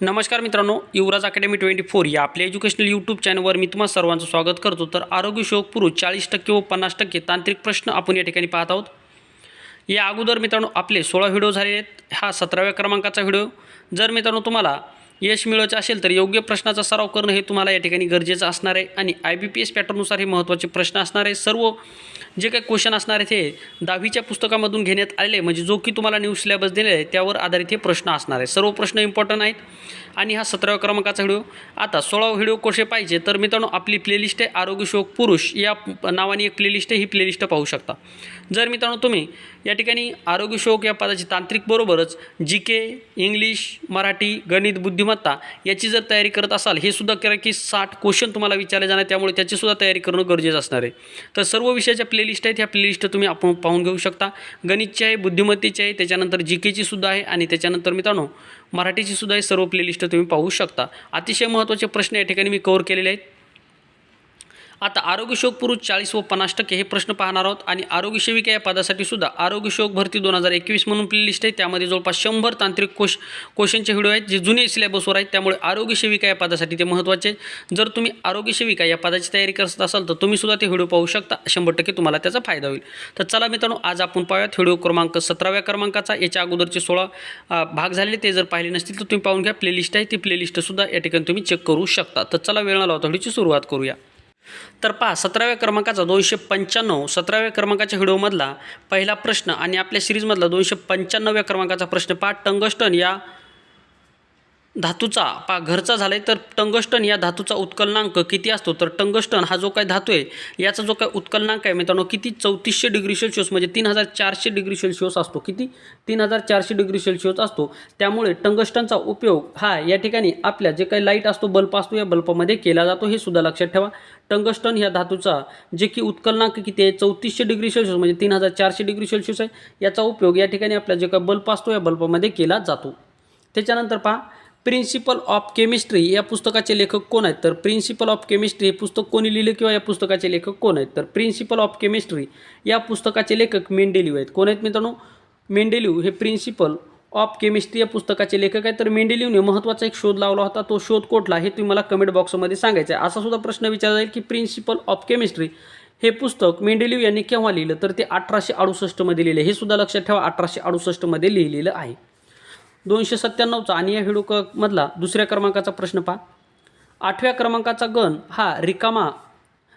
नमस्कार मित्रांनो युवराज academy twenty four या आपल्या एज्युकेशनल यूट्यूब चॅनलवर मी तुम्हाला सर्वांचं स्वागत करतो. तर आरोग्य शोक पुरुष चाळीस टक्के व पन्नास टक्के तांत्रिक प्रश्न आपण या ठिकाणी पाहत आहोत. या अगोदर मित्रांनो आपले सोळा व्हिडिओ झाले आहेत. हा सतराव्या क्रमांकाचा व्हिडिओ जर मित्रांनो तुम्हाला यश मिळवायचं असेल तर योग्य प्रश्नाचा सराव करणं हे तुम्हाला या ठिकाणी गरजेचं असणार आहे. आणि आय बी पी एस पॅटर्ननुसार हे महत्त्वाचे प्रश्न असणार आहे. सर्व जे काही क्वेश्चन असणार आहेत हे दहावीच्या पुस्तकामधून घेण्यात आलेले आहे. म्हणजे जो की तुम्हाला न्यू सिलेबस दिलेला आहे त्यावर आधारित हे प्रश्न असणार आहे. सर्व प्रश्न इम्पॉर्टंट आहेत. आणि हा सतराव्या क्रमांकाचा व्हिडिओ. आता सोळावा व्हिडिओ कसे पाहिजे? तर मित्रांनो आपली प्लेलिस्ट आहे आरोग्य शोक पुरुष. या नावाने एक प्लेलिस्ट आहे ही प्लेलिस्ट पाहू शकता. जर मित्रांनो तुम्ही या ठिकाणी आरोग्य शोक या पदाची तांत्रिक बरोबरच जी के इंग्लिश मराठी गणित बुद्धिमत्ता याची जर तयारी करत असाल हे सुद्धा करा की साठ क्वेश्चन तुम्हाला विचारले जाणार त्यामुळे त्याचीसुद्धा तयारी करणं गरजेचं असणार आहे. तर सर्व विषयाच्या प्लेलिस्ट आहेत ह्या प्लेलिस्ट तुम्ही आपण पाहून घेऊ शकता. गणितची आहे बुद्धिमत्तेची आहे त्याच्यानंतर जी केची सुद्धा आहे आणि त्याच्यानंतर मित्रांनो मराठीची सुद्धा हे सर्व प्लेलिस्ट तुम्ही पाहू शकता. अतिशय महत्त्वाचे प्रश्न या ठिकाणी मी कव्हर केलेले आहेत. आता आरोग्य शोक पुरुष चाळीस व पन्नास टक्के हे प्रश्न पाहणार आहोत. आणि आरोग्य सेविका या पदासाठी सुद्धा आरोग्यशोक भरती दोन हजार एकवीस म्हणून प्लेलिस्ट आहे. त्यामध्ये जवळपास शंभर तांत्रिक कोश क्वेश्चनचे व्हिडिओ आहेत जे जुने सिलेबसवर आहेत. त्यामुळे आरोग्य सेविका या पदासाठी ते महत्त्वाचे आहे जर तुम्ही आरोग्य सेविका या पदाची तयारी करत असाल तर तुम्ही सुद्धा ते व्हिडिओ पाहू शकता. शंभर टक्के तुम्हाला त्याचा फायदा होईल. तर चला मित्रांनो आज आपण पाहूयात व्हिडिओ क्रमांक सतराव्या क्रमांकाचा. याच्या अगोदरचे सोळा भाग झालेले ते जर पाहिले नसतील तर तुम्ही पाहून घ्या. प्लेलिस्ट आहे. ती प्लेलिस्टसुद्धा या ठिकाणी तुम्ही चेक करू शकता. तर चला वेळ लावता व्हिडिओची सुरुवात करूया. तर पहा सतराव्या क्रमांकाचा दोनशे पंच्याण्णव सतराव्या क्रमांकाच्या व्हिडिओमधला पहिला प्रश्न आणि आपल्या सिरीजमधला दोनशे पंच्याण्णव्या क्रमांकाचा प्रश्न पहा टंगस्टन या धातूचा पा घरचा झाला आहे तर टंगस्टन या धातूचा उत्कलनांक किती असतो? तर टंगस्टन हा जो काय धातू आहे याचा जो काय उत्कलनांक आहे मित्रांनो किती? चौतीसशे डिग्री सेल्सिअस म्हणजे तीन हजार चारशे डिग्री सेल्सिअस असतो. किती? तीन हजार चारशे डिग्री सेल्सिअस असतो. त्यामुळे टंगस्टनचा उपयोग हा या ठिकाणी आपल्या जे काही लाइट असतो बल्ब असतो या बल्बमध्ये केला जातो. हे सुद्धा लक्षात ठेवा. टंगस्टन ह्या धातूचा जे की उत्कलनांक किती आहे? चौतीसशे डिग्री सेल्सिअस म्हणजे तीन हजार चारशे डिग्री सेल्सिअस आहे. याचा उपयोग या ठिकाणी आपल्या जे काय बल्ब असतो या बल्बमध्ये केला जातो. त्याच्यानंतर पहा प्रिन्सिपल ऑफ केमिस्ट्री या पुस्तकाचे लेखक कोण आहेत? तर प्रिन्सिपल ऑफ केमिस्ट्री हे पुस्तक कोणी लिहिलं किंवा या पुस्तकाचे लेखक कोण आहेत? तर प्रिन्सिपल ऑफ केमिस्ट्री या पुस्तकाचे लेखक मेंडेलिव आहेत. कोण आहेत मित्रांनो? मेंडेलिव हे प्रिन्सिपल ऑफ केमिस्ट्री या पुस्तकाचे लेखक आहेत. तर मेंडेलिवने महत्त्वाचा एक शोध लावला होता. तो शोध कोठला हे तुम्ही मला कमेंट बॉक्समध्ये सांगायचं आहे. असा सुद्धा प्रश्न विचारला जाईल की प्रिन्सिपल ऑफ केमिस्ट्री हे पुस्तक मेंडेलिव यांनी केव्हा लिहिलं? तर ते अठराशे अडुसष्टमध्ये लिहिलं. हे सुद्धा लक्षात ठेवा अठराशे अडुसष्टमध्ये लिहिलेलं आहे. दोनशे सत्त्याण्णवचा आणि या व्हिडिओ क मधला दुसऱ्या क्रमांकाचा प्रश्न पहा. आठव्या क्रमांकाचा गण हा रिकामा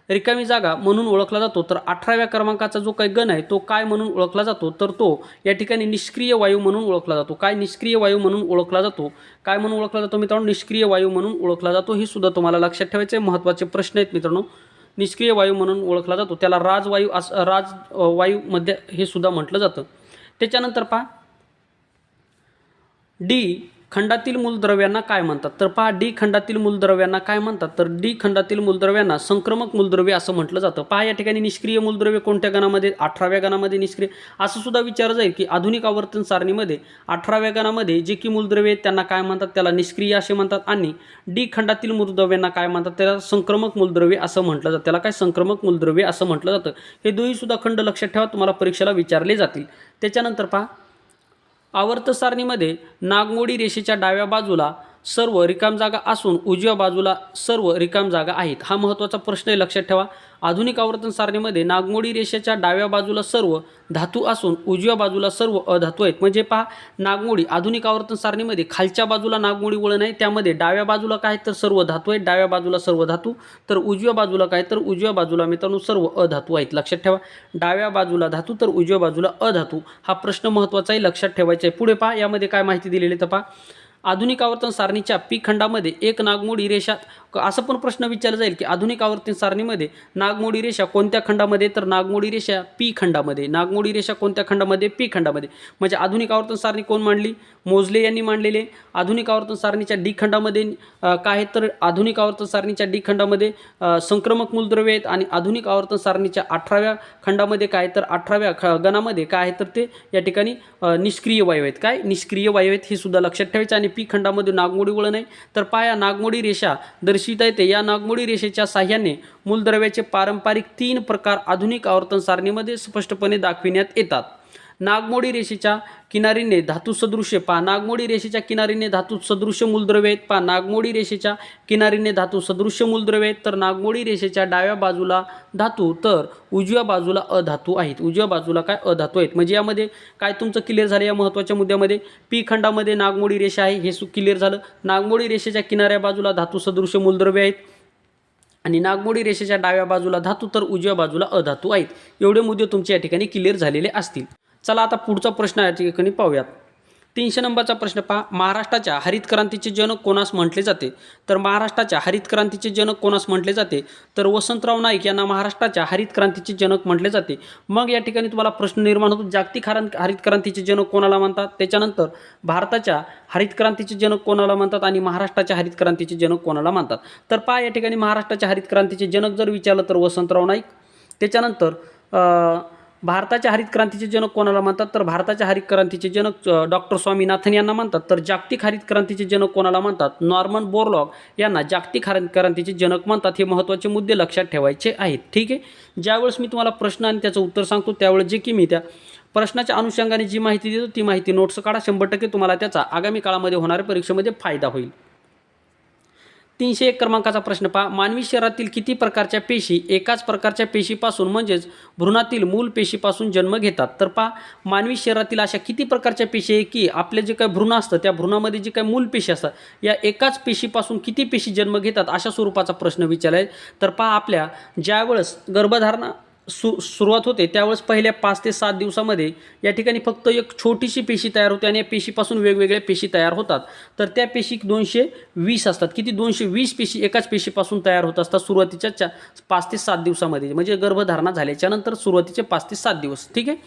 रिकामी जागा म्हणून ओळखला जातो. तर अठराव्या क्रमांकाचा जो काही गण आहे तो काय म्हणून ओळखला जातो? तर तो या ठिकाणी निष्क्रिय वायू म्हणून ओळखला जातो. काय निष्क्रिय वायू म्हणून ओळखला जातो? काय म्हणून ओळखला जातो मित्रांनो? निष्क्रिय वायू म्हणून ओळखला जातो. हे सुद्धा तुम्हाला लक्षात ठेवायचे महत्त्वाचे प्रश्न आहेत मित्रांनो. निष्क्रिय वायू म्हणून ओळखला जातो. त्याला राजवायू अस राज वायूमध्ये हे सुद्धा म्हटलं जातं. त्याच्यानंतर पहा. डी खंडातील मूलद्रव्यांना काय म्हणतात? तर पहा डी खंडातील मूलद्रव्यांना काय म्हणतात? तर डी खंडातील मूलद्रव्यांना संक्रमक मूलद्रव्य असं म्हटलं जातं. पहा या ठिकाणी निष्क्रिय मूलद्रव्य कोणत्या गणामध्ये अठराव्या गणामध्ये निष्क्रिय. असं सुद्धा विचार जाईल की आधुनिक आवर्तन सारणीमध्ये अठराव्या गणामध्ये जे की मूलद्रव्य आहेत त्यांना काय म्हणतात? त्याला निष्क्रिय असे म्हणतात. आणि डी खंडातील मूलद्रव्यांना काय म्हणतात? त्याला संक्रमक मूलद्रव्य असं म्हटलं जातं. त्याला काय संक्रमक मूलद्रव्य असं म्हटलं जातं? हे दोन्ही सुद्धा खंड लक्षात ठेवा तुम्हाला परीक्षेला विचारले जातील. त्याच्यानंतर पहा आवर्त सारणीमध्ये नागमोडी रेषेच्या डाव्या बाजूला सर्व रिकाम जागा असून उजव्या बाजूला सर्व रिकाम जागा आहेत. हा महत्त्वाचा प्रश्न आहे लक्षात ठेवा. आधुनिक आवर्तन सारणीमध्ये नागमोडी रेषेच्या डाव्या बाजूला सर्व धातू असून उजव्या बाजूला सर्व अधातू आहेत. म्हणजे पहा नागमोडी आधुनिक आवर्तन सारणीमध्ये खालच्या बाजूला नागमोडी वळण आहे. त्यामध्ये डाव्या बाजूला काय तर सर्व धातू आहेत. डाव्या बाजूला सर्व धातू. तर उजव्या बाजूला काय? तर उजव्या बाजूला मित्रांनो सर्व अधातू आहेत. लक्षात ठेवा. डाव्या बाजूला धातू तर उजव्या बाजूला अधातू. हा प्रश्न महत्त्वाचा आहे लक्षात ठेवायचा आहे. पुढे पहा यामध्ये काय माहिती दिलेली आहे तर पहा. आधुनिक आवर्तन सारणीच्या पी खंडामध्ये एक नागमोडी रेषात असं पण प्रश्न विचारला जाईल की आधुनिक आवर्तन सारणीमध्ये नागमोडी रेषा कोणत्या खंडामध्ये? तर नागमोडी रेषा पी खंडामध्ये. नागमोडी रेषा कोणत्या खंडामध्ये? पी खंडामध्ये. म्हणजे आधुनिक आवर्तन सारणी कोण मांडली? मोजले यांनी मांडलेले. आधुनिक आवर्तन सारणीच्या डी खंडामध्ये काय तर आधुनिक आवर्तन सारणीच्या डी खंडामध्ये संक्रमक मूलद्रव्य आहेत आणि आधुनिक आवर्तन सारणीच्या अठराव्या खंडामध्ये काय तर अठराव्या ख गणामध्ये काय आहे तर ते या ठिकाणी निष्क्रिय वायू आहेत. काय? निष्क्रिय वायू आहेत हे सुद्धा लक्षात ठेवायचे. आणि पी खंडामध्ये नागमोडी वळण आहे. तर पाया नागमोडी रेषा दर्श दर्शिता येते या नागमोडी रेषेच्या साह्याने मूलद्रव्याचे पारंपरिक तीन प्रकार आधुनिक आवर्तन सारणीमध्ये स्पष्टपणे दाखविण्यात येतात. नागमोडी रेषेच्या किनारीने धातू सदृश्य. पहा नागमोडी रेषेच्या किनारीने धातू सदृश्य मूलद्रव्य आहेत. पहा नागमोडी रेषेच्या किनारीने धातू सदृश्य मूलद्रव्य आहेत. तर नागमोडी रेषेच्या डाव्या बाजूला धातू तर उजव्या बाजूला अधातू आहेत. उजव्या बाजूला काय? अधातू आहेत. म्हणजे यामध्ये काय तुमचं क्लिअर झालं या महत्त्वाच्या मुद्द्यामध्ये? पी खंडामध्ये नागमोडी रेषा आहे हे सु क्लिअर झालं. नागमोडी रेषेच्या किनाऱ्या बाजूला धातू सदृश्य मूलद्रव्य आहेत. आणि नागमोडी रेषेच्या डाव्या बाजूला धातू तर उजव्या बाजूला अधातू आहेत. एवढे मुद्दे तुमच्या या ठिकाणी क्लिअर झालेले असतील. चला आता पुढचा प्रश्न या ठिकाणी पाहूयात. तीनशे नंबरचा प्रश्न पहा. महाराष्ट्राच्या हरित क्रांतीचे जनक कोणास म्हटले जाते? तर महाराष्ट्राच्या हरित क्रांतीचे जनक कोणास म्हटले जाते? तर वसंतराव नाईक यांना महाराष्ट्राच्या हरित क्रांतीचे जनक म्हटले जाते. मग या ठिकाणी तुम्हाला प्रश्न निर्माण होतो. जागतिक हरण हरित क्रांतीचे जनक कोणाला म्हणतात? त्याच्यानंतर भारताच्या हरित क्रांतीचे जनक कोणाला म्हणतात आणि महाराष्ट्राच्या हरित क्रांतीचे जनक कोणाला म्हणतात? तर पहा या ठिकाणी महाराष्ट्राच्या हरित क्रांतीचे जनक जर विचारलं तर वसंतराव नाईक. त्याच्यानंतर भारताच्या हरित क्रांतीचे जनक कोणाला म्हणतात? तर भारताच्या हरित क्रांतीचे जनक डॉक्टर स्वामीनाथन यांना म्हणतात. तर जागतिक हरित क्रांतीचे जनक कोणाला म्हणतात? नॉर्मन बोरलॉग यांना जागतिक हरित क्रांतीचे जनक म्हणतात हे महत्त्वाचे मुद्दे लक्षात ठेवायचे आहेत. ठीक आहे? ज्यावेळेस मी तुम्हाला प्रश्न आणि त्याचं उत्तर सांगतो त्यावेळेस जे की मी त्या प्रश्नाच्या अनुषंगाने जी माहिती देतो ती माहिती नोट्स काढा. शंभर टक्के तुम्हाला त्याचा आगामी काळामध्ये होणाऱ्या परीक्षेमध्ये फायदा होईल. तीनशे एक क्रमांकाचा प्रश्न पहा. मानवी शरीरातील किती प्रकारच्या पेशी एकाच प्रकारच्या पेशीपासून म्हणजेच भ्रूणातील मूल पेशीपासून जन्म घेतात? तर पहा मानवी शरीरातील अशा किती प्रकारच्या पेशी आहे की आपले जे काही भ्रूण असतं त्या भ्रूणामध्ये जे काही मूल पेशी असतात या एकाच पेशीपासून किती पेशी जन्म घेतात अशा स्वरूपाचा प्रश्न विचारला आहे तर पहा आपल्या ज्यावेळेस गर्भधारणा सु सुरुवात होते त्यावेळेस पहिल्या पाच ते सात दिवसामध्ये या ठिकाणी फक्त एक छोटीशी पेशी तयार होते आणि या पेशीपासून वेगवेगळ्या पेशी तयार होतात. तर त्या पेशी दोनशे वीस असतात. किती? दोनशे वीस पेशी एकाच पेशीपासून तयार होत असतात सुरुवातीच्या चा पाच ते सात दिवसामध्ये. म्हणजे गर्भधारणा झाल्याच्यानंतर सुरुवातीचे पाच ते सात दिवस. ठीक आहे?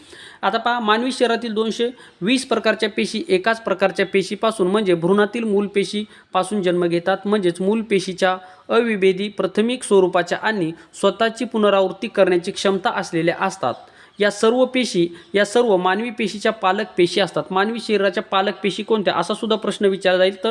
आता पहा मानवी शरीरातील दोनशे वीस प्रकारच्या पेशी एकाच प्रकारच्या पेशीपासून म्हणजे भ्रूणातील मूल पेशीपासून जन्म घेतात. म्हणजेच मूल पेशीच्या अविभेदी प्राथमिक स्वरूपाच्या आणि स्वतःची पुनरावृत्ती करण्याची क्षमता असलेल्या असतात. या सर्व पेशी या सर्व मानवी पेशीच्या पालक पेशी असतात. मानवी शरीराच्या पालक पेशी कोणत्या? असा सुद्धा प्रश्न विचारला जाईल. तर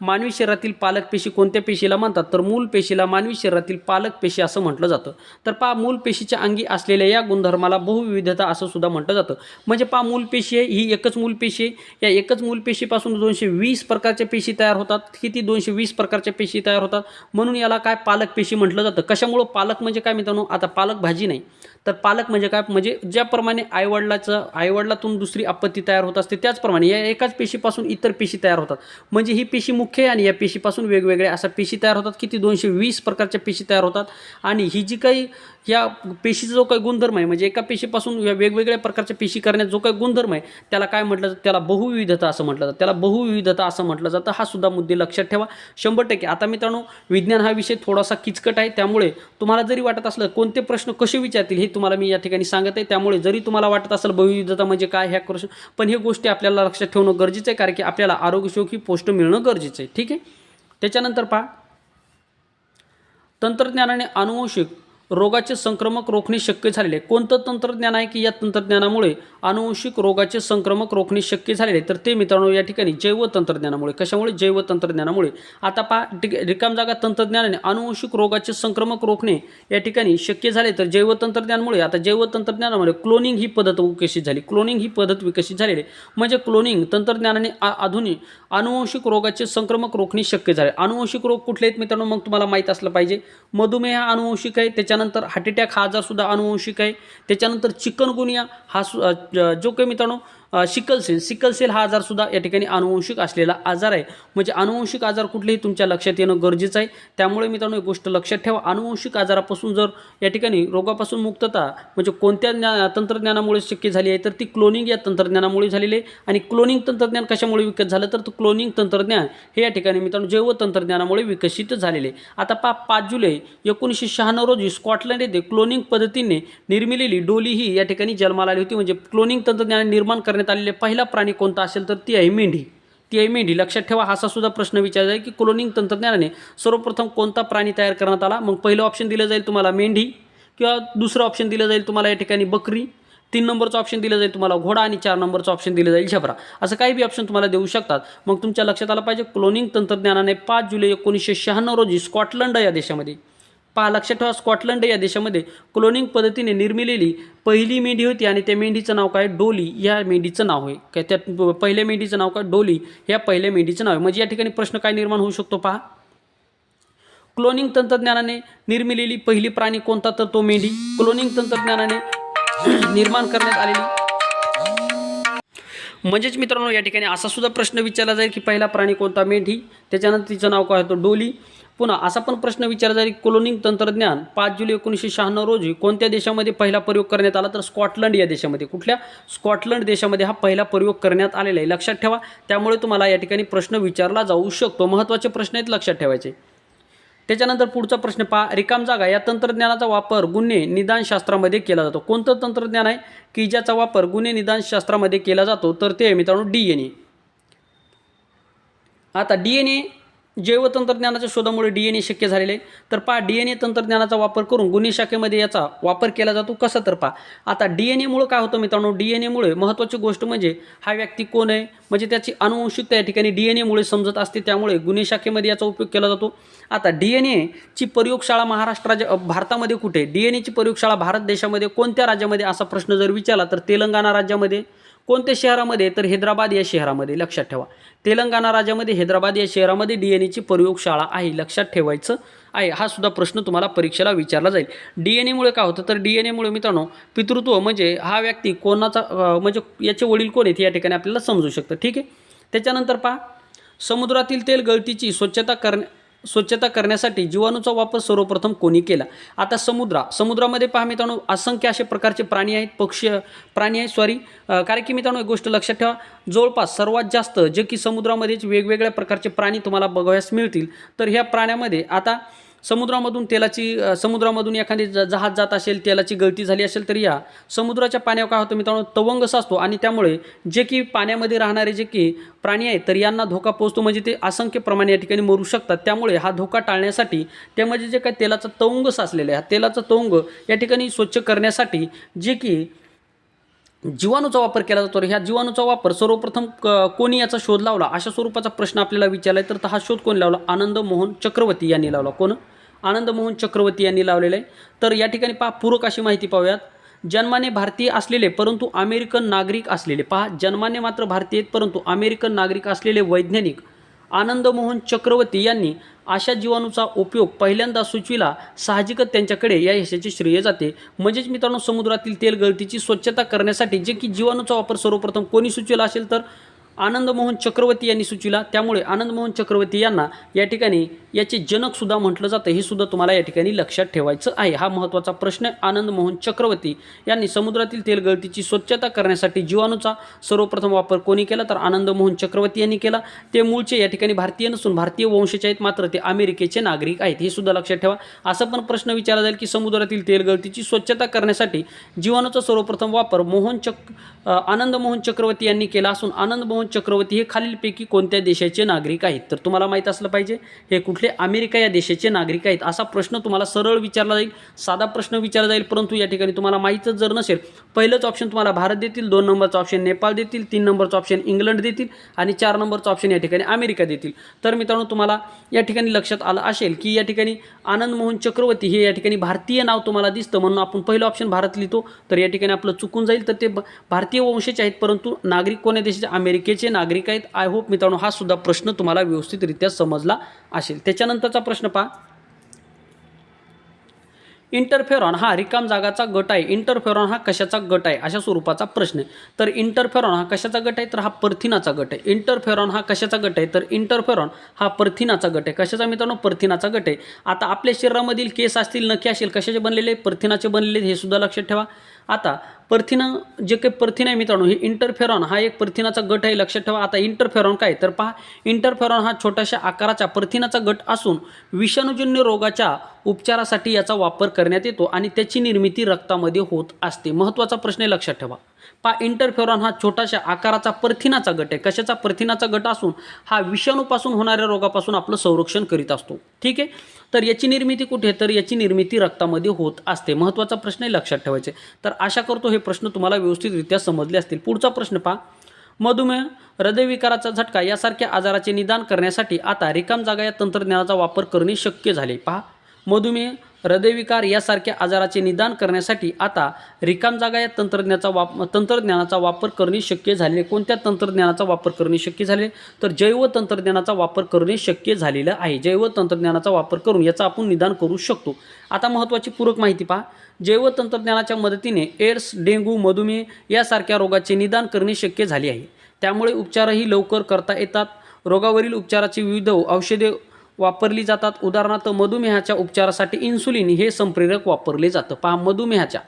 मानवी शरीरातील पालक पेशी कोणत्या पेशीला म्हणतात? तर मूल पेशीला मानवी शरीरातील पालक पेशी असं म्हटलं जातं. तर पा मूल पेशीच्या अंगी असलेल्या या गुणधर्माला बहुविविधता असं सुद्धा म्हटलं जातं. म्हणजे पा मूल पेशी आहे ही एकच मूल पेशी आहे. या एकच मूल पेशीपासून दोनशे वीस प्रकारच्या पेशी तयार होतात. किती? दोनशे वीस प्रकारच्या पेशी तयार होतात. म्हणून याला काय पालक पेशी म्हटलं जातं? कशामुळं? पालक म्हणजे काय मित्रांनो? आता पालक भाजी नाही. तर पालक म्हणजे काय? म्हणजे ज्याप्रमाणे आईवडिलाचं आईवडिलातून दुसरी आपत्ती तयार होत असते त्याचप्रमाणे या एकाच पेशीपासून इतर पेशी तयार होतात. म्हणजे ही पेशी मुख्य आहे आणि या पेशीपासून वेगवेगळ्या अशा पेशी तयार होतात. किती? दोनशे वीस प्रकारच्या पेशी तयार होतात. आणि ही जी काही या पेशीचा जो काही गुणधर्म आहे म्हणजे एका पेशीपासून या वेगवेगळ्या प्रकारच्या पेशी करण्यात जो काही गुणधर्म आहे त्याला काय म्हटलं जातं? त्याला बहुविविधता असं म्हटलं जातं. त्याला बहुविविधता असं म्हटलं जातं. हा सुद्धा मुद्दे लक्षात ठेवा. शंभर टक्के. आता मित्रांनो विज्ञान हा विषय थोडासा किचकट आहे. त्यामुळे तुम्हाला जरी वाटत असलं कोणते प्रश्न कसे विचारतील हे तुम्हाला मी या ठिकाणी सांगत आहे. त्यामुळे जरी तुम्हाला वाटत असेल भविविधता म्हणजे काय ह्या करू पण हे गोष्टी आपल्याला लक्षात ठेवणं गरजेचं आहे कारण की आपल्याला आरोग्यशोक ही पोस्ट मिळणं गरजेचं आहे. ठीक आहे? त्याच्यानंतर पहा. तंत्रज्ञानाने अनुवंशिक रोगाचे संक्रमक रोखणे शक्य झालेले. आहे. कोणतं तंत्रज्ञान आहे की या तंत्रज्ञानामुळे अनुवंशिक रोगाचे संक्रमक रोखणे शक्य झालेले? तर ते मित्रांनो या ठिकाणी जैव तंत्रज्ञानामुळे. कशामुळे? जैव तंत्रज्ञानामुळे. आता पहा रिकाम जागा तंत्रज्ञानाने अनुवंशिक रोगाचे संक्रमक रोखणे या ठिकाणी शक्य झाले. तर जैव तंत्रज्ञानामुळे आता जैव तंत्रज्ञानामुळे क्लोनिंग ही पद्धत विकसित झाली. क्लोनिंग ही पद्धत विकसित झालेली. आहे. म्हणजे क्लोनिंग तंत्रज्ञानाने आ- आधुनिक अनुवंशिक रोगाचे संक्रमक रोखणे शक्य झाले. अनुवंशिक रोग कुठले आहेत मित्रांनो? मग तुम्हाला माहीत असलं पाहिजे. मधुमेह हा अनुवंशिक आहे त्याच्या त्याच्यानंतर हार्ट अटॅक हा आजारसुद्धा अनुवंशिक आहे त्याच्यानंतर चिकनगुनिया हा सु जो काही मित्रांनो सिकल सेल. सिकल सेल हा आजारसुद्धा या ठिकाणी अनुवंशिक असलेला आजार आहे. म्हणजे अनुवंशिक आजार कुठलेही तुमच्या लक्षात येणं गरजेचं आहे. त्यामुळे मित्रांनो एक गोष्ट लक्षात ठेवा. अनुवंशिक आजारापासून जर या ठिकाणी रोगापासून मुक्तता म्हणजे कोणत्या ज्ञा तंत्रज्ञानामुळे शक्य झाली आहे तर ती क्लोनिंग या तंत्रज्ञानामुळे झालेली आहे. आणि क्लोनिंग तंत्रज्ञान कशामुळे विकसित झालं? तर तो क्लोनिंग तंत्रज्ञान हे या ठिकाणी मित्रांनो जैव तंत्रज्ञानामुळे विकसित झालेले आहे. आता पा पाच जुलै एकोणीसशे शहाण्णव रोजी स्कॉटलंड येथे क्लोनिंग पद्धतीने निर्मिलेली डोली ही या ठिकाणी जन्माला आली होती. म्हणजे क्लोनिंग तंत्रज्ञान निर्माण करण्यात करण्यात आलेले पहिला प्राणी कोणता असेल तर ती आहे मेंढी. ती आहे मेंढी. लक्षात ठेवा असा सुद्धा प्रश्न विचारला जाईल की क्लोनिंग तंत्रज्ञानाने सर्वप्रथम कोणता प्राणी तयार करण्यात आला? मग पहिलं ऑप्शन दिलं जाईल तुम्हाला मेंढी किंवा दुसरं ऑप्शन दिलं जाईल तुम्हाला या ठिकाणी बकरी तीन नंबरचं ऑप्शन दिलं जाईल तुम्हाला घोडा आणि चार नंबरचं ऑप्शन दिलं जाईल झबरा. असं काही बी ऑप्शन तुम्हाला देऊ शकतात. मग तुमच्या लक्षात आलं पाहिजे क्लोनिंग तंत्रज्ञानाने पाच जुलै एकोणीसशे शहाण्णव रोजी स्कॉटलंड या देशामध्ये पहा लक्षात ठेवा. स्कॉटलंड या देशामध्ये क्लोनिंग पद्धतीने निर्मिलेली पहिली मेंढी होती आणि त्या मेंढीचं नाव काय? डोली. या मेंढीचं नाव आहे. काय त्यात पहिल्या मेंढीचं नाव काय? डोली. या पहिल्या मेंढीचं नाव आहे. म्हणजे या ठिकाणी प्रश्न काय निर्माण होऊ शकतो पहा. क्लोनिंग तंत्रज्ञानाने निर्मिलेली पहिली प्राणी कोणता? तर तो मेंढी. क्लोनिंग तंत्रज्ञानाने निर्माण करण्यात आलेली. म्हणजेच मित्रांनो या ठिकाणी असा सुद्धा प्रश्न विचारला जाईल की पहिला प्राणी कोणता? मेंढी. त्याच्यानंतर तिचं नाव काय होतं? डोली. पुन्हा असा पण प्रश्न विचारला जाईल कोलोनिंग क्लोनिंग तंत्रज्ञान पाच जुलै एकोणीसशे शहाण्णव रोजी कोणत्या देशामध्ये पहिला प्रयोग करण्यात आला? तर स्कॉटलंड या देशामध्ये. कुठल्या? स्कॉटलंड देशामध्ये हा पहिला प्रयोग करण्यात आलेला आहे. लक्षात ठेवा त्यामुळे तुम्हाला या ठिकाणी प्रश्न विचारला जाऊ शकतो. महत्त्वाचे प्रश्न आहेत लक्षात ठेवायचे. त्याच्यानंतर पुढचा प्रश्न पहा. रिकाम जागा. या तंत्रज्ञानाचा वापर गुन्हे निदानशास्त्रामध्ये केला जातो. कोणतं तंत्रज्ञान आहे? की ज्याचा वापर गुन्हे निदानशास्त्रामध्ये केला जातो. तर ते मित्रांनो डी एन ए आता डी एन ए जैवतंत्रज्ञानाच्या शोधामुळे डी एन ए शक्य झालेले आहे. तर पहा डी एन ए तंत्रज्ञानाचा वापर करून गुन्हे शाखेमध्ये याचा वापर केला जातो. कसा तर पहा आता डी एन एमुळं काय होतं मित्रांनो? डी एन एमुळे महत्त्वाची गोष्ट म्हणजे हा व्यक्ती कोण आहे? म्हणजे त्याची अनुवंशिकता या ठिकाणी डी एन एमुळे समजत असते. त्यामुळे गुन्हे शाखेमध्ये याचा उपयोग केला जातो. आता डी एन एची प्रयोगशाळा महाराष्ट्र राज्य भारतामध्ये कुठे? डी एन एची प्रयोगशाळा भारत देशामध्ये कोणत्या राज्यामध्ये? असा प्रश्न जर विचारला तर तेलंगणा राज्यामध्ये. कोणत्या शहरामध्ये? तर हैदराबाद या शहरामध्ये. लक्षात ठेवा. तेलंगणा राज्यामध्ये हैदराबाद या शहरामध्ये डी एन एची प्रयोगशाळा आहे. लक्षात ठेवायचं आहे. हा सुद्धा प्रश्न तुम्हाला परीक्षेला विचारला जाईल. डी एन एमुळे काय होतं? तर डी एन एमुळे मित्रांनो पितृत्व म्हणजे हा व्यक्ती कोणाचा म्हणजे याचे वडील कोण आहेत? या ठिकाणी आपल्याला समजू शकतं. ठीक आहे? त्याच्यानंतर पहा. समुद्रातील तेल गळतीची स्वच्छता करण्या स्वच्छता करण्यासाठी जीवाणूचा वापर सर्वप्रथम कोणी केला? आता समुद्रा. समुद्रामध्ये पहा मित्रांनो असंख्य असे प्रकारचे प्राणी आहेत पक्षी प्राणी आहेत सॉरी कारण की मित्रांनो एक गोष्ट लक्षात ठेवा. जवळपास सर्वात जास्त जे की समुद्रामध्येच वेगवेगळ्या प्रकारचे प्राणी तुम्हाला बघावयास मिळतील. तर ह्या प्राण्यामध्ये आता समुद्रामधून तेलाची समुद्रामधून एखादी ज जहाज जात असेल तेलाची गळती झाली असेल तर या. समुद्राच्या पाण्यावर काय होतं मित्रांनो? तवंग असतो आणि त्यामुळे जे की पाण्यामध्ये राहणारे जे की प्राणी आहेत तर यांना धोका पोहोचतो. म्हणजे ते असंख्य प्रमाणे या ठिकाणी मरू शकतात. त्यामुळे हा धोका टाळण्यासाठी त्यामध्ये जे काही तेलाचा तवंग साचलेला आहे हा तेलाचा तवंग या ठिकाणी स्वच्छ करण्यासाठी जे की जीवाणूचा वापर केला जातो. ह्या जीवाणूचा वापर सर्वप्रथम क कोणी याचा शोध लावला? अशा स्वरूपाचा प्रश्न आपल्याला विचारला आहे तर हा शोध कोणी लावला? आनंद मोहन चक्रवर्ती यांनी लावला. कोण? आनंदमोहन चक्रवर्ती यांनी लावलेला आहे. तर या ठिकाणी पहा पूरक अशी माहिती पाहूयात. जन्माने भारतीय असलेले परंतु अमेरिकन नागरिक असलेले. पहा जन्माने मात्र भारतीय आहेत परंतु अमेरिकन नागरिक असलेले वैज्ञानिक आनंदमोहन चक्रवर्ती यांनी अशा जीवाणूचा उपयोग पहिल्यांदा सुचविला. साहजिकच त्यांच्याकडे या यशाचे श्रेय जाते. म्हणजेच मित्रांनो समुद्रातील तेल गळतीची स्वच्छता करण्यासाठी जे की जीवाणूचा वापर सर्वप्रथम कोणी सुचविला असेल तर आनंदमोहन चक्रवर्ती यांनी सुचविला. त्यामुळे आनंदमोहन चक्रवर्ती यांना या ठिकाणी याचे जनकसुद्धा म्हटलं जातं. हे सुद्धा तुम्हाला या ठिकाणी लक्षात ठेवायचं आहे. हा महत्त्वाचा प्रश्न आनंदमोहन चक्रवर्ती यांनी समुद्रातील तेल गळतीची स्वच्छता करण्यासाठी जीवाणूचा सर्वप्रथम वापर कोणी केला? तर आनंदमोहन चक्रवर्ती यांनी केला. ते मूळचे या ठिकाणी भारतीय नसून भारतीय वंशाचे आहेत. मात्र ते अमेरिकेचे नागरिक आहेत. हे सुद्धा लक्षात ठेवा. असा पण प्रश्न विचारला जाईल की समुद्रातील तेल गळतीची स्वच्छता करण्यासाठी जीवाणूचा सर्वप्रथम वापर मोहन चक आनंदमोहन आनंद मोहन चक्रवर्ती यांनी केला असून आनंद मोहन चक्रवर्ती हे खालीलपैकी कोणत्या देशाचे नागरिक आहेत? तर तुम्हाला माहीत असलं पाहिजे हे कुठले अमेरिका या देशाचे नागरिक आहेत? असा प्रश्न तुम्हाला सरळ विचारला जाईल साधा प्रश्न विचारला जाईल परंतु या ठिकाणी तुम्हाला माहीतच जर नसेल पहिलंच ऑप्शन तुम्हाला भारत देतील दोन नंबरचं ऑप्शन नेपाळ देतील तीन नंबरचं ऑप्शन इंग्लंड देतील आणि चार नंबरचं ऑप्शन या ठिकाणी अमेरिका देतील. तर मित्रांनो तुम्हाला या ठिकाणी लक्षात आलं असेल की या ठिकाणी आनंद मोहन चक्रवर्ती हे या ठिकाणी भारतीय नाव तुम्हाला दिसतं. म्हणून आपण पहिलं ऑप्शन भारत लिहितो. तर या ठिकाणी आपलं चुकून जाईल तर ते भारतीय वंशाचे आहेत परंतु नागरिक कोण्या देशाचे? अमेरिकेचे नागरिक आहेत. आय होप मित्रांनो हा सुद्धा प्रश्न तुम्हाला व्यवस्थितरित्या समजला असेल. त्याच्यानंतरचा प्रश्न पहा. इंटरफेरॉन हा रिकाम जागाचा गट आहे. इंटरफेरॉन हा कशाचा गट आहे? अशा स्वरूपाचा प्रश्न आहे. तर इंटरफेरॉन हा कशाचा गट आहे? तर हा परथिनाचा गट आहे. इंटरफेरॉन हा कशाचा गट आहे? तर इंटरफेरॉन हा परथिनाचा गट आहे. कशाचा मित्रांनो? परथिनाचा गट आहे. आता आपल्या शरीरामधील केस असतील नखे असतील कशाचे बनलेले? परथिनाचे बनलेले हे सुद्धा लक्षात ठेवा. आता परथिना जे काही प्रथिन आहे मित्रांनो हे इंटरफेरॉन हा एक परथिनाचा गट आहे लक्षात ठेवा. आता इंटरफेरॉन काय तर पहा इंटरफेरॉन हा छोट्याशा आकाराचा परथिनाचा गट असून विषाणूजन्य रोगाच्या उपचारासाठी याचा वापर करण्यात येतो आणि त्याची निर्मिती रक्तामध्ये होत असते. महत्त्वाचा प्रश्न आहे लक्षात ठेवा. पहा इंटरफेरॉन हा छोटाशा आकाराचा प्रथिनाचा गट आहे. कशाचा? प्रथिनाचा गट असून हा विषाणूपासून होणाऱ्या रोगापासून आपलं संरक्षण करीत असतो. ठीक आहे? तर याची निर्मिती कुठे तर याची निर्मिती रक्तामध्ये होत असते. महत्त्वाचा प्रश्न आहे लक्षात ठेवायचे. तर आशा करतो हे प्रश्न तुम्हाला व्यवस्थितरित्या समजले असतील. पुढचा प्रश्न पहा. मधुमेह हृदयविकाराचा झटका यासारख्या आजाराचे निदान करण्यासाठी आता रिकाम जागा या तंत्रज्ञानाचा वापर करणे शक्य झाले. पहा. मधुमेह हृदयविकार यासारख्या आजाराचे निदान करण्यासाठी आता रिकाम जागा या तंत्रज्ञाचा वाप तंत्रज्ञानाचा वापर करणे शक्य झाले कोणत्या तंत्रज्ञानाचा वापर करणे शक्य झाले तर जैव तंत्रज्ञानाचा वापर करणे शक्य झालेलं आहे. जैव तंत्रज्ञानाचा वापर करून याचा आपण निदान करू शकतो. आता महत्त्वाची पूरक माहिती पहा. जैव तंत्रज्ञानाच्या मदतीने एड्स डेंग्यू मधुमेह यासारख्या रोगाचे निदान करणे शक्य झाले आहे. त्यामुळे उपचारही लवकर करता येतात. रोगावरील उपचाराची विविध औषधे वापरली जातात. उदाहरणार्थ मधुमेहाच्या उपचारासाठी इन्सुलिन हे संप्रेरक वापरले जातं. पहा मधुमेहाच्या.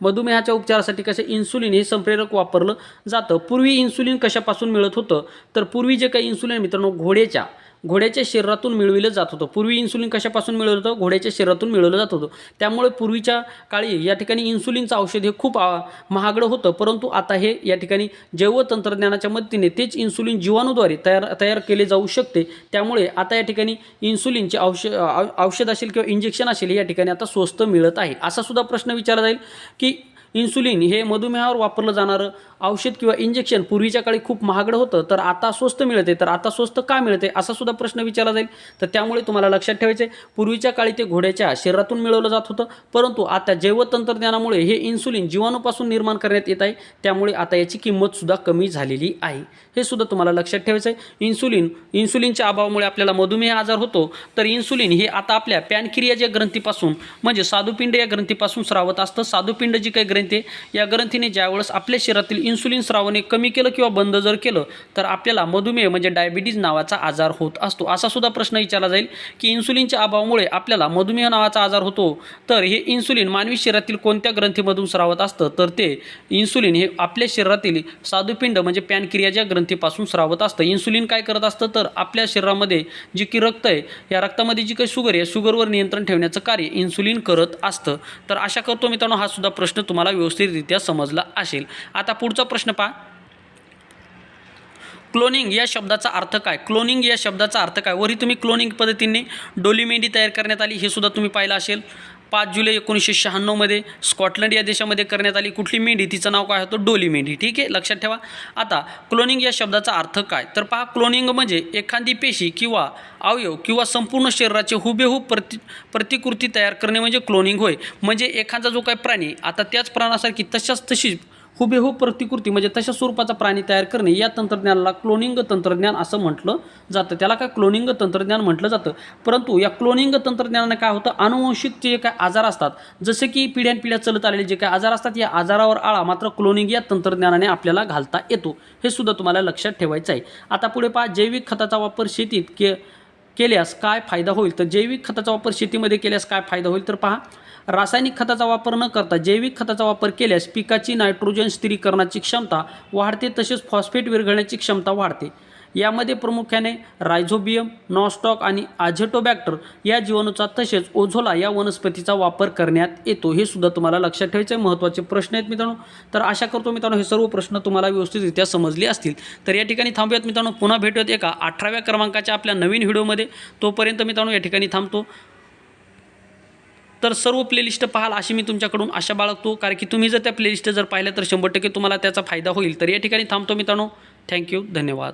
मधुमेहाच्या उपचारासाठी कसे इन्सुलिन हे संप्रेरक वापरलं जातं. पूर्वी इन्सुलिन कशापासून मिळत होतं? तर पूर्वी जे काही इन्सुलिन मित्रांनो घोड्याच्या. घोड्याच्या शरीरातून मिळविलं जात होतं. पूर्वी इन्सुलिन कशापासून मिळवलं होतं? घोड्याच्या शरीरातून मिळवलं जात होतं. त्यामुळे पूर्वीच्या काळी या ठिकाणी इन्सुलिनचं औषध हे खूप महागडं होतं. परंतु आता हे या ठिकाणी जैवतंत्रज्ञानाच्या मदतीने तेच इन्सुलिन जीवाणूद्वारे तयार तयार केले जाऊ शकते. त्यामुळे आता या ठिकाणी इन्सुलिनचे औषध औषध असेल किंवा इंजेक्शन असेल या ठिकाणी आता स्वस्त मिळत आहे. असा सुद्धा प्रश्न विचारला जाईल की इन्सुलिन हे मधुमेहावर वापरलं जाणारं औषध किंवा इंजेक्शन पूर्वीच्या काळी खूप महागडं होतं तर आता स्वस्त मिळते. तर आता स्वस्त का मिळते? असा सुद्धा प्रश्न विचारला जाईल. तर त्यामुळे तुम्हाला लक्षात ठेवायचे पूर्वीच्या काळी ते घोड्याच्या शरीरातून मिळवलं जात होतं परंतु आता जैवतंत्रज्ञानामुळे हे इन्सुलिन जीवाणूपासून निर्माण करण्यात येत आहे. त्यामुळे आता याची किंमतसुद्धा कमी झालेली आहे. हे सुद्धा तुम्हाला लक्षात ठेवायचं आहे इन्सुलिन इन्सुलिनच्या अभावामुळे आपल्याला मधुमेह आजार होतो तर इन्सुलिन हे आता आपल्या पॅनक्रिया या ग्रंथीपासून म्हणजे साधुपिंड या ग्रंथीपासून स्रावत असतं. साधुपिंड जी काही ग्रंथी ग्रंथी या ग्रंथीने ज्यावेळेस आपल्या शरीरातील इन्सुलिन स्रावणे कमी केलं किंवा बंद जर केलं तर आपल्याला मधुमेह म्हणजे डायबिटीज नावाचा आजार होत असतो. असा सुद्धा प्रश्न विचारला जाईल की इन्सुलिनच्या अभावामुळे आपल्याला मधुमेह नावाचा आजार होतो. तर हे इन्सुलिन मानवी शरीरातील कोणत्या ग्रंथीमधून स्रावत असतं? तर ते इन्सुलिन हे आपल्या शरीरातील साधुपिंड म्हणजे पॅनक्रियाच्या ग्रंथीपासून स्रावत असतं. इन्सुलिन काय करत असतं? तर आपल्या शरीरामध्ये जी की रक्त आहे या रक्तामध्ये जी काही शुगर आहे शुगरवर नियंत्रण ठेवण्याचं कार्य इन्सुलिन करत असतं. तर आशा करतो मित्रांनो हा सुद्धा प्रश्न तुम्हाला व्यवस्थितरित्या समजला असेल. आता पुढचा प्रश्न पहा. क्लोनिंग या शब्दाचा अर्थ काय? क्लोनिंग या शब्दाचा अर्थ काय? वरी तुम्ही क्लोनिंग पद्धतीने डोली मेंढी तयार करण्यात आली हे सुद्धा तुम्ही पाहिलं असेल. पाच जुलै एकोणीसशे शहाण्णवमध्ये स्कॉटलंड या देशामध्ये करण्यात आली. कुठली मेंढी? तिचं नाव काय होतं? डोली मेंढी. ठीक आहे? लक्षात ठेवा. आता क्लोनिंग या शब्दाचा अर्थ काय? तर पहा क्लोनिंग म्हणजे एखादी पेशी किंवा अवयव किंवा संपूर्ण शरीराचे हुबेहूब प्रति प्रतिकृती तयार करणे म्हणजे क्लोनिंग होय. म्हणजे एखादा जो काही प्राणी आता त्याच प्राण्यासारखी तशाच तशी हुबेहूब प्रतिकृती म्हणजे तशा स्वरूपाचा प्राणी तयार करणे या तंत्रज्ञानाला क्लोनिंग तंत्रज्ञान असं म्हटलं जातं. त्याला काय क्लोनिंग तंत्रज्ञान म्हटलं जातं? परंतु या क्लोनिंग तंत्रज्ञानाने काय होतं? अनुवंशिक जे काय आजार असतात जसे की पिढ्यानपिढ्या चलत आलेले जे काय आजार असतात या आजारावर आळा मात्र क्लोनिंग या तंत्रज्ञानाने आपल्याला घालता येतो. हे सुद्धा तुम्हाला लक्षात ठेवायचं आहे. आता पुढे पहा जैविक खताचा वापर शेतीत के केल्यास काय फायदा होईल? तर जैविक खताचा वापर शेतीमध्ये केल्यास काय फायदा होईल? तर पहा रासायनिक खताचा वापर न करता जैविक खताचा वापर केल्यास पिकाची नायट्रोजन स्थिरीकरणाची क्षमता वाढते तसेच फॉस्फेट विरघळण्याची क्षमता वाढते. यामध्ये प्रामुख्याने रायझोबियम नॉस्टॉक आणि आझेटोबॅक्टर या जीवाणूचा तसेच ओझोला या वनस्पतीचा वापर करण्यात येतो हे सुद्धा तुम्हाला लक्षात ठेवायचे महत्त्वाचे प्रश्न आहेत मित्रांनो. तर आशा करतो मित्रांनो हे सर्व प्रश्न तुम्हाला व्यवस्थितरित्या समजले असतील. तर या ठिकाणी थांबूयात मित्रांनो. पुन्हा भेटूयात एका अठराव्या क्रमांकाच्या आपल्या नवीन व्हिडिओमध्ये. तोपर्यंत मित्रांनो या ठिकाणी थांबतो. तर सर्व प्लेलिस्ट पाहाल अशी मी तुमच्याकडून आशा बाळगतो. कारण की तुम्ही जर त्या प्लेलिस्ट जर पाहिल्या तर शंभर टक्के तुम्हाला त्याचा फायदा होईल. तर या ठिकाणी थांबतो मित्रांनो. थँक्यू. धन्यवाद.